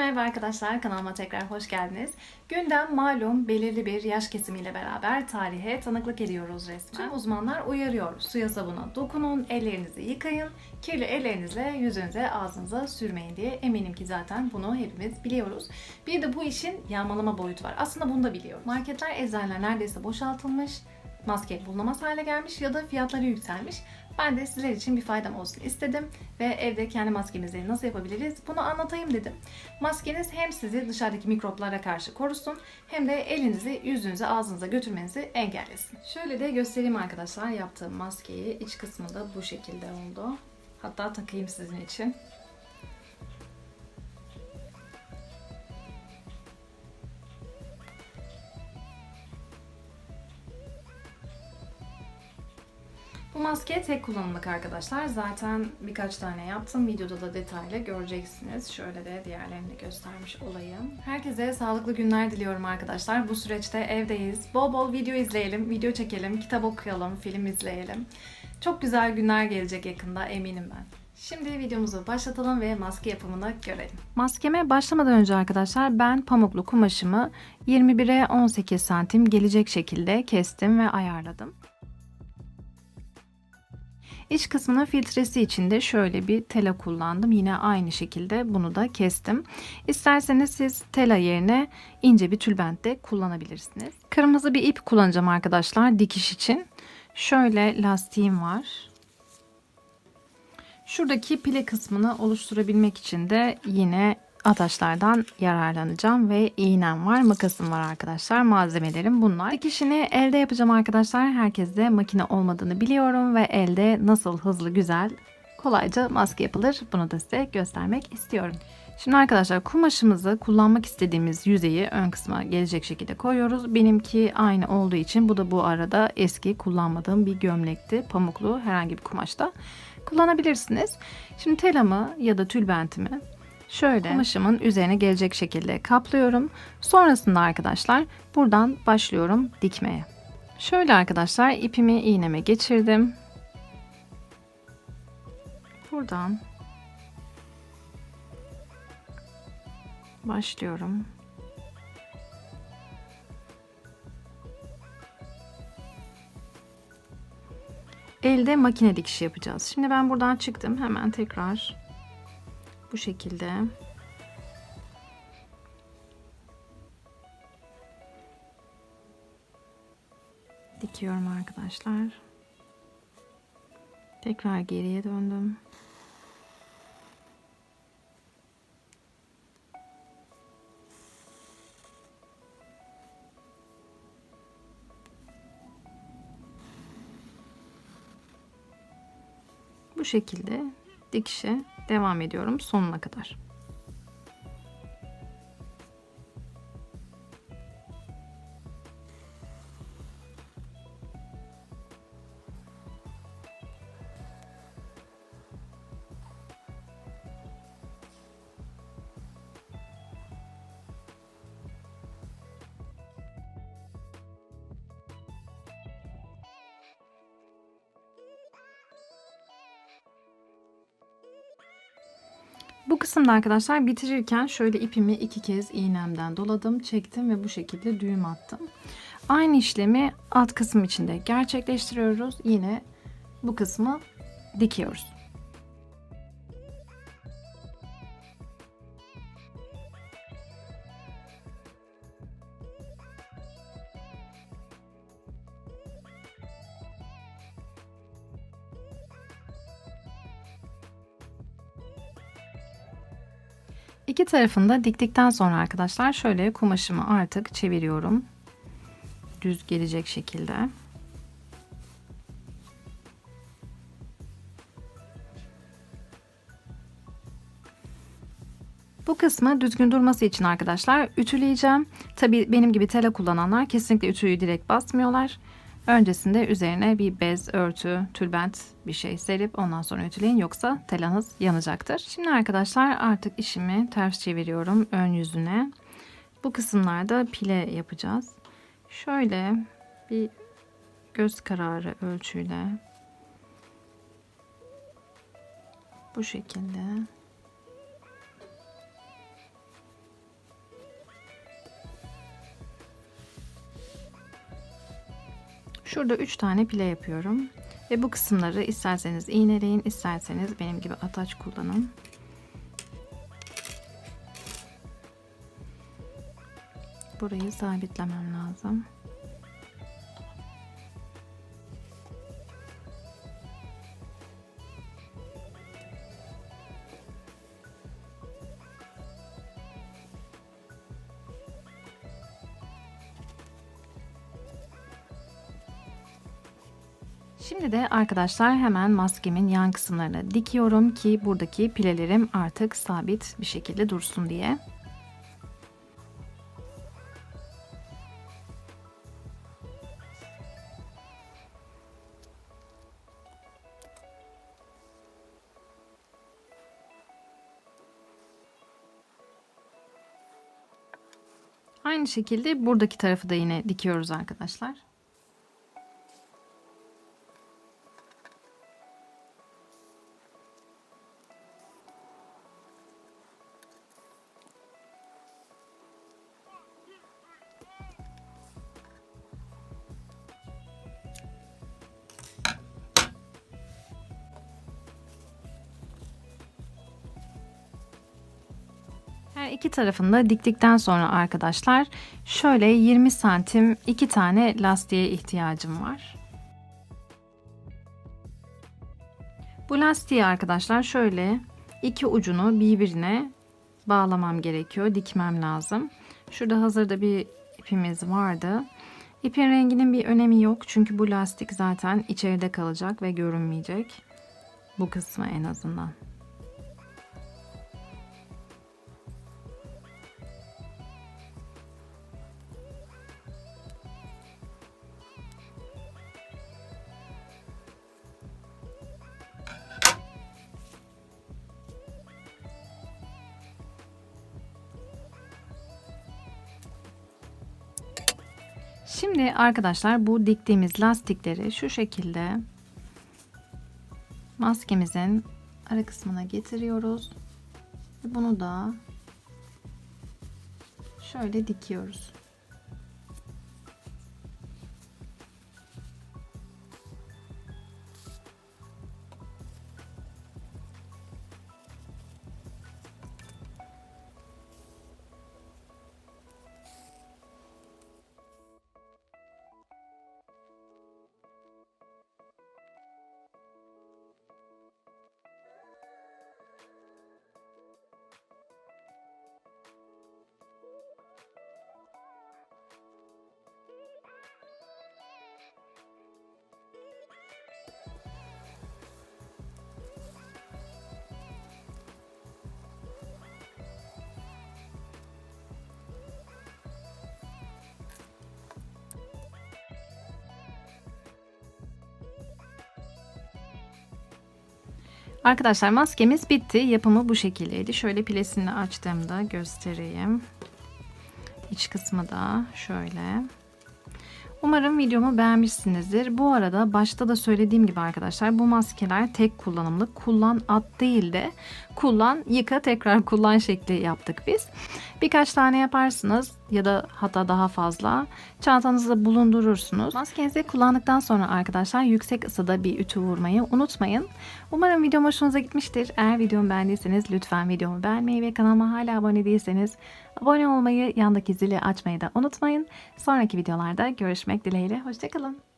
Merhaba arkadaşlar. Kanalıma tekrar hoş geldiniz. Gündem malum belirli bir yaş kesimiyle beraber tarihe tanıklık ediyoruz resmen. Tüm uzmanlar uyarıyor. Suya sabuna dokunun, ellerinizi yıkayın, kirli ellerinizle yüzünüze, ağzınıza sürmeyin diye. Eminim ki zaten bunu hepimiz biliyoruz. Bir de bu işin yağmalama boyutu var. Aslında bunu da biliyoruz. Marketler, eczaneler neredeyse boşaltılmış maske bulunamaz hale gelmiş ya da fiyatları yükselmiş. Ben de sizler için bir faydam olsun istedim ve evde kendi maskemizi nasıl yapabiliriz bunu anlatayım dedim. Maskeniz hem sizi dışarıdaki mikroplara karşı korusun hem de elinizi yüzünüze ağzınıza götürmenizi engellesin. Şöyle de göstereyim arkadaşlar yaptığım maskeyi. İç kısmı da bu şekilde oldu. Hatta takayım sizin için. Maske tek kullanımlık arkadaşlar. Zaten birkaç tane yaptım. Videoda da detaylı göreceksiniz. Şöyle de diğerlerini göstermiş olayım. Herkese sağlıklı günler diliyorum arkadaşlar. Bu süreçte evdeyiz. Bol bol video izleyelim, video çekelim, kitap okuyalım, film izleyelim. Çok güzel günler gelecek yakında eminim ben. Şimdi videomuzu başlatalım ve maske yapımını görelim. Maskeme başlamadan önce arkadaşlar ben pamuklu kumaşımı 21'e 18 santim gelecek şekilde kestim ve ayarladım. İç kısmının filtresi için de şöyle bir tela kullandım. Yine aynı şekilde bunu da kestim. İsterseniz siz tela yerine ince bir tülbent de kullanabilirsiniz. Kırmızı bir ip kullanacağım arkadaşlar dikiş için. Şöyle lastiğim var. Şuradaki pile kısmını oluşturabilmek için de yine ataşlardan yararlanacağım ve iğnem var, makasım var arkadaşlar. Malzemelerim bunlar. Dikişini elde yapacağım arkadaşlar. Herkeste makine olmadığını biliyorum ve elde nasıl hızlı, güzel, kolayca maske yapılır. Bunu da size göstermek istiyorum. Şimdi arkadaşlar kumaşımızı kullanmak istediğimiz yüzeyi ön kısma gelecek şekilde koyuyoruz. Benimki aynı olduğu için bu da bu arada eski kullanmadığım bir gömlekti. Pamuklu herhangi bir kumaşta kullanabilirsiniz. Şimdi telamı ya da tülbentimi Şöyle kumaşımın üzerine gelecek şekilde kaplıyorum. Sonrasında arkadaşlar buradan başlıyorum dikmeye. Şöyle arkadaşlar ipimi iğneme geçirdim. Buradan başlıyorum. Elde makine dikişi yapacağız. Şimdi ben buradan çıktım. Hemen tekrar bu şekilde. Dikiyorum arkadaşlar. Tekrar geriye döndüm. Bu şekilde dikişe devam ediyorum sonuna kadar. Bu kısımda arkadaşlar bitirirken şöyle ipimi iki kez iğnemden doladım, çektim ve bu şekilde düğüm attım. Aynı işlemi alt kısım içinde gerçekleştiriyoruz. Yine bu kısmı dikiyoruz. İki tarafında diktikten sonra arkadaşlar şöyle kumaşımı artık çeviriyorum. Düz gelecek şekilde. Bu kısmı düzgün durması için arkadaşlar ütüleyeceğim. Tabi benim gibi tela kullananlar kesinlikle ütüyü direkt basmıyorlar. Öncesinde üzerine bir bez, örtü, tülbent bir şey serip ondan sonra ütüleyin yoksa telanız yanacaktır. Şimdi arkadaşlar artık işimi ters çeviriyorum ön yüzüne. Bu kısımlarda pile yapacağız. Şöyle bir göz kararı ölçüyle bu şekilde Şurada 3 tane pile yapıyorum. Ve bu kısımları isterseniz iğneleyin, isterseniz benim gibi ataç kullanın. Burayı sabitlemem lazım. Şimdi de arkadaşlar hemen maskemin yan kısımlarına dikiyorum ki buradaki pilelerim artık sabit bir şekilde dursun diye. Aynı şekilde buradaki tarafı da yine dikiyoruz arkadaşlar. İki tarafını da diktikten sonra arkadaşlar şöyle 20 santim iki tane lastiğe ihtiyacım var. Bu lastiği arkadaşlar şöyle iki ucunu birbirine bağlamam gerekiyor. Dikmem lazım. Şurada hazırda bir ipimiz vardı. İpin renginin bir önemi yok. Çünkü bu lastik zaten içeride kalacak ve görünmeyecek. Bu kısmı en azından. Şimdi arkadaşlar bu diktiğimiz lastikleri şu şekilde maskemizin ara kısmına getiriyoruz. Bunu da şöyle dikiyoruz. Arkadaşlar maskemiz bitti. Yapımı bu şekildeydi. Şöyle pilesini açtığımda göstereyim. İç kısmı da şöyle. Umarım videomu beğenmişsinizdir. Bu arada başta da söylediğim gibi arkadaşlar bu maskeler tek kullanımlık. Kullan at değil de kullan yıka tekrar kullan şekli yaptık biz. Birkaç tane yaparsınız ya da hatta daha fazla çantanızda bulundurursunuz. Maskenizi kullandıktan sonra arkadaşlar yüksek ısıda bir ütü vurmayı unutmayın. Umarım videom hoşunuza gitmiştir. Eğer videomu beğendiyseniz lütfen videomu beğenmeyi ve kanalıma hala abone değilseniz abone olmayı, yandaki zili açmayı da unutmayın. Sonraki videolarda görüşmek dileğiyle. Hoşçakalın.